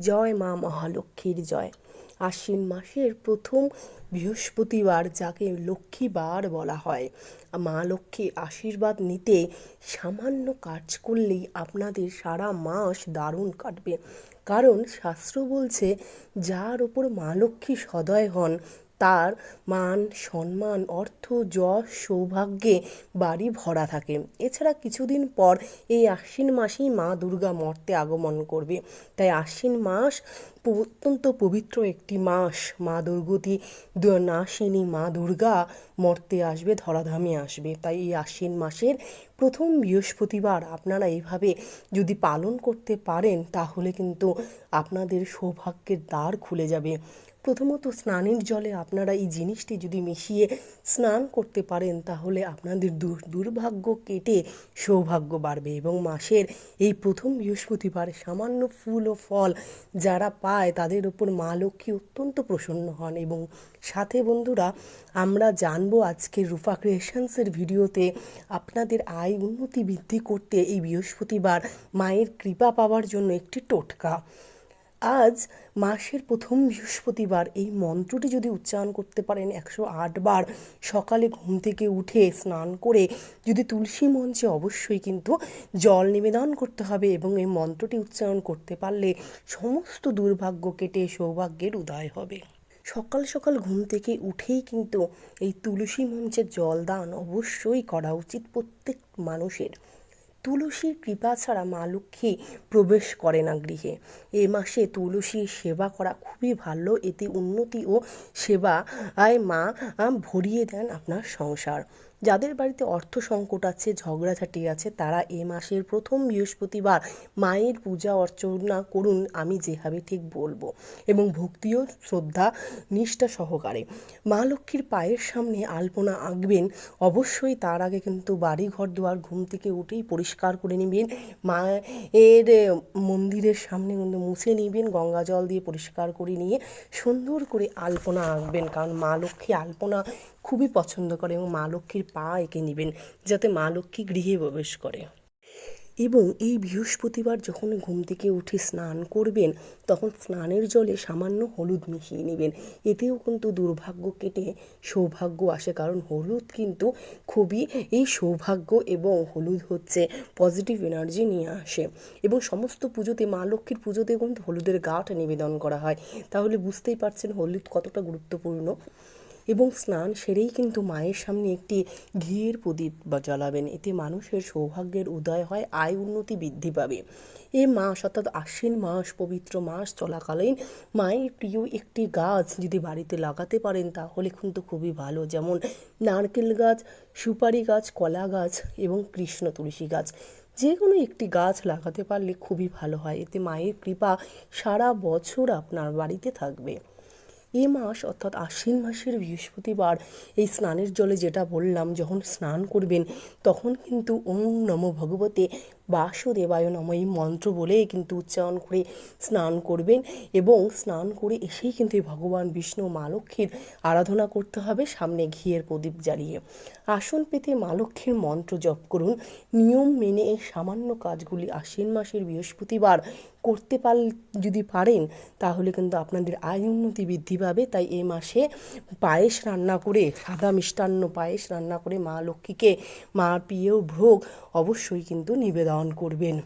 জয় মা মহালক্ষ্মীর জয়। আশ্বিন মাসের প্রথম বৃহস্পতিবার যাকে লক্ষ্মীবার বলা হয়। মা লক্ষ্মী আশীর্বাদ নিতে সামান্য কাজ করলেই আপনাদের সারা মাস দারুণ কাটবে। কারণ শাস্ত্র বলছে, যার ওপর মা লক্ষ্মী সদয় হন তার মান, সম্মান, অর্থ, যশ, সৌভাগ্যে বাড়ি ভরা থাকে। এছাড়া কিছুদিন পর এই আশ্বিন মাসেই মা দুর্গা মর্তে আগমন করবে। তাই আশ্বিন মাস অত্যন্ত পবিত্র একটি মাস। মা দুর্গতি নাশিনী মা দুর্গা মর্তে আসবে, ধরাধামে আসবে। তাই এই আশ্বিন মাসের প্রথম বৃহস্পতিবার আপনারা এইভাবে যদি পালন করতে পারেন, তাহলে কিন্তু আপনাদের সৌভাগ্যের দ্বার খুলে যাবে। প্রথমত স্নানের জলে আপনারা এই জিনিসটি যদি মিশিয়ে স্নান করতে পারেন, তাহলে আপনাদের দুর, দুর্ভাগ্য কেটে সৌভাগ্য বাড়বে। এবং মাসের এই প্রথম বৃহস্পতিবার সামান্য ফুল ও ফল যারা পায় তাদের ওপর মা লক্ষ্মী অত্যন্ত প্রসন্ন হন এবং সাথে বন্ধুরা, আমরা জানব আজকে রূপা ক্রিয়েশনসের ভিডিওতে আপনাদের আয় উন্নতি বৃদ্ধি করতে এই বৃহস্পতিবার মায়ের কৃপা পাওয়ার জন্য একটি টোটকা। আজ মাসের প্রথম বৃহস্পতিবার। এই মন্ত্রটি যদি উচ্চারণ করতে পারেন একশো আট বার, সকালে ঘুম থেকে উঠে স্নান করে যদি তুলসী মঞ্চে অবশ্যই কিন্তু জল নিবেদন করতে হবে এবং এই মন্ত্রটি উচ্চারণ করতে পারলে সমস্ত দুর্ভাগ্য কেটে সৌভাগ্যের উদয় হবে। সকাল সকাল ঘুম থেকে উঠেই কিন্তু এই তুলসী মঞ্চে জল দান অবশ্যই করা উচিত প্রত্যেক মানুষের। তুলসীর কৃপা ছাড়া মা লক্ষ্মী প্রবেশ করে না গৃহে। এ মাসে তুলসীর সেবা করা খুবই ভালো, এতে উন্নতি ও সেবা আয় মা ভরিয়ে দেন আপনার সংসার। যাদের বাড়িতে অর্থ সংকট আছে, ঝগড়াঝাটি আছে, তারা এ মাসের প্রথম বৃহস্পতিবার মায়ের পূজা অর্চনা করুন, আমি যেভাবে ঠিক বলব। এবং ভক্তিও, শ্রদ্ধা, নিষ্ঠা সহকারে। মা লক্ষ্মীর পায়ের সামনে আলপনা আঁকবেন। অবশ্যই তার আগে কিন্তু বাড়ি ঘর দুয়ার ঘুম থেকে উঠেই পরিষ্কার করে নেবেন। মায়ের মন্দিরের সামনে কিন্তু মুছে নেবেন, গঙ্গা জল দিয়ে পরিষ্কার করে নিয়ে সুন্দর করে আলপনা আঁকবেন। কারণ মা লক্ষ্মী আলপনা খুবই পছন্দ করে এবং মা লক্ষ্মীর পা এঁকে নেবেন যাতে মা লক্ষ্মী গৃহে প্রবেশ করে। এবং এই বৃহস্পতিবার যখন ঘুম থেকে উঠে স্নান করবেন, তখন স্নানের জলে সামান্য হলুদ মিশিয়ে নেবেন। এতেও কিন্তু দুর্ভাগ্য কেটে সৌভাগ্য আসে, কারণ হলুদ কিন্তু খুবই এই সৌভাগ্য এবং হলুদ হচ্ছে পজিটিভ এনার্জি নিয়ে আসে। এবং সমস্ত পুজোতে, মা লক্ষ্মীর পুজোতে কিন্তু হলুদের গাঁট নিবেদন করা হয়। তাহলে বুঝতেই পারছেন হলুদ কতটা গুরুত্বপূর্ণ। এবং স্নান সেরেই কিন্তু মায়ের সামনে একটি ঘিয়ের প্রদীপ জ্বালাবেন। এতে মানুষের সৌভাগ্যের উদয় হয়, আয় উন্নতি বৃদ্ধি পাবে। এ মাস অর্থাৎ আশ্বিন মাস, পবিত্র মাস চলাকালীন মায়ের প্রিয় একটি গাছ যদি বাড়িতে লাগাতে পারেন তাহলে কিন্তু খুবই ভালো। যেমন নারকেল গাছ, সুপারি গাছ, কলা গাছ এবং কৃষ্ণ তুলসী গাছ। যে কোনো একটি গাছ লাগাতে পারলে খুবই ভালো হয়। এতে মায়ের কৃপা সারা বছর আপনার বাড়িতে থাকবে। এ মাস, অর্থাৎ আশ্বিন মাসের বৃহস্পতিবার, এই স্নানের জলে যেটা বললাম, যখন স্নান করবেন, তখন কিন্তু ওম নম ভগবতে বাসুদেবায় নম এই মন্ত্র বলেই কিন্তু উচ্চারণ করে স্নান করবেন এবং স্নান করে এসেই কিন্তু এই ভগবান বিষ্ণু মা লক্ষ্মীর আরাধনা করতে হবে, সামনে ঘিয়ের প্রদীপ জ্বালিয়ে। আসন পেতে মা লক্ষ্মীর মন্ত্র জপ করুন। নিয়ম মেনে এই সামান্য কাজগুলি আশ্বিন মাসের বৃহস্পতিবার করতে পার, যদি পারেন, তাহলে কিন্তু আপনাদের আয় উন্নতি বৃদ্ধি পাবে। তাই এই মাসে পায়েস রান্না করে, সাদা মিষ্টান্ন পায়েস রান্না করে মা লক্ষ্মীকে মা প্রিয় ভোগ অবশ্যই কিন্তু নিবেদন করবেন।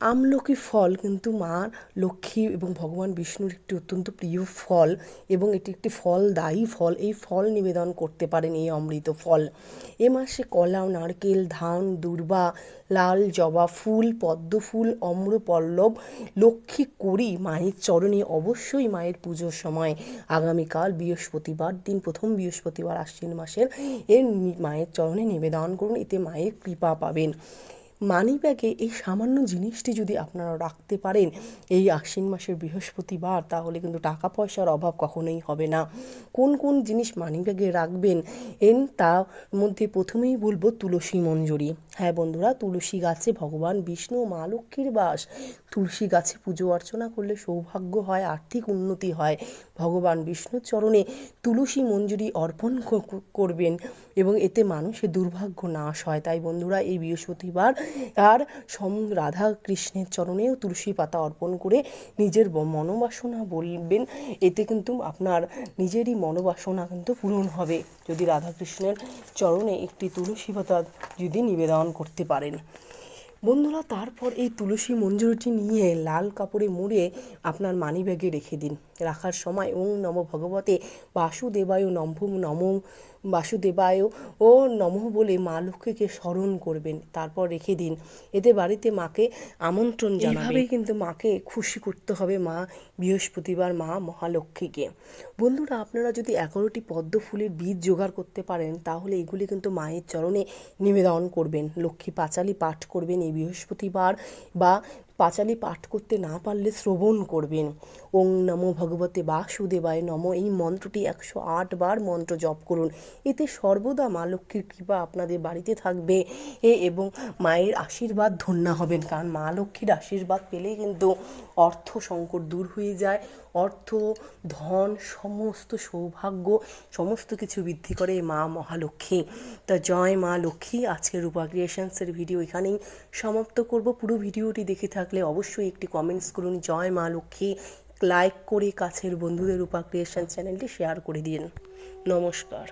আমলকি ফল কিন্তু মা লক্ষ্মী এবং ভগবান বিষ্ণুর একটি অত্যন্ত প্রিয় ফল এবং এটি একটি ফলদায়ী ফল। এই ফল নিবেদন করতে পারেন এই অমৃত ফল। এ মাসে কলা, নারকেল, ধান, দুর্বা, লাল, জবা ফুল, পদ্ম ফুল, অম্রপল্লব, লক্ষ্মী করি মায়ের চরণে অবশ্যই মায়ের পুজোর সময়। আগামীকাল বৃহস্পতিবার, দিন প্রথম বৃহস্পতিবার আশ্বিন মাসের এর মায়ের চরণে নিবেদন করুন, এতে মায়ের কৃপা পাবেন। মানি ব্যাগে এই সামান্য জিনিসটি যদি আপনারা রাখতে পারেন, এই আশ্বিন মাসের বৃহস্পতিবার, তাহলে কিন্তু টাকা পয়সার অভাব কখনোই হবে না। কোন কোন জিনিস মানি ব্যাগে রাখবেন, এন তার মধ্যে প্রথমেই বলব তুলসী মঞ্জুরি। হ্যাঁ বন্ধুরা, তুলসী গাছে ভগবান বিষ্ণু, মা লক্ষ্মীর বাস। তুলসী গাছে পুজো অর্চনা করলে সৌভাগ্য হয়, আর্থিক উন্নতি হয়। ভগবান বিষ্ণুর চরণে তুলসী মঞ্জুরি অর্পণ করবেন এবং এতে মানুষের দুর্ভাগ্য নাশ হয়। তাই বন্ধুরা, এই বৃহস্পতিবার আর সম রাধা কৃষ্ণের চরণেও তুলসী পাতা অর্পণ করে নিজের মনোবাসনা বলবেন। এতে কিন্তু আপনার নিজেরই মনোবাসনা কিন্তু পূরণ হবে। যদি রাধাকৃষ্ণের চরণে একটি তুলসী পাতা যদি নিবেদন করতে পারেন। বন্ধুরা, তারপর এই তুলসী মঞ্জুরিটি নিয়ে লাল কাপড়ে মুড়ে আপনার মানি ব্যাগে রেখে দিন। রাখার সময় ওং নম ভগবতে বাসুদেবায় নম নম বাসুদেবায় ও নমঃ বলে মা লক্ষ্মীকে স্মরণ করবেন তারপর রেখে দিন। এতে বাড়িতে মাকে আমন্ত্রণ জানাবেই কিন্তু মাকে খুশি করতে হবে মা বৃহস্পতিবার মা মহালক্ষ্মীকে। বন্ধুরা আপনারা যদি এগারোটি পদ্ম ফুলের বীজ জোগাড় করতে পারেন তাহলে এগুলি কিন্তু মায়ের চরণে নিবেদন করবেন। লক্ষ্মী পাঁচালি পাঠ করবেন এই বৃহস্পতিবার বা পাঁচালি পাঠ করতে না পারলে শ্রবণ করবেন। ওং নমো ভগবতে বাসুদেবায় নম। এই মন্ত্রটি একশো আট বার মন্ত্র জপ করুন। এতে সর্বদা মা লক্ষ্মীর কৃপা আপনাদের বাড়িতে থাকবে। এ এবং মায়ের আশীর্বাদ ধন্য হবেন। কারণ মা লক্ষ্মীর আশীর্বাদ পেলেই কিন্তু অর্থ সংকট দূর হয়ে যায়। অর্থ, ধন, সমস্ত সৌভাগ্য, সমস্ত কিছু বৃদ্ধি করে মা মহালক্ষ্মী। তা জয় মা লক্ষ্মী। আজকের রূপা ক্রিয়েশনসের ভিডিও এখানেই সমাপ্ত করব। পুরো ভিডিওটি দেখে থাকলে অবশ্যই একটি কমেন্টস করুন। জয় মা লক্ষ্মী। লাইক করে কাছের বন্ধুদের রূপা ক্রিয়েশন চ্যানেলটি শেয়ার করে দিন। নমস্কার।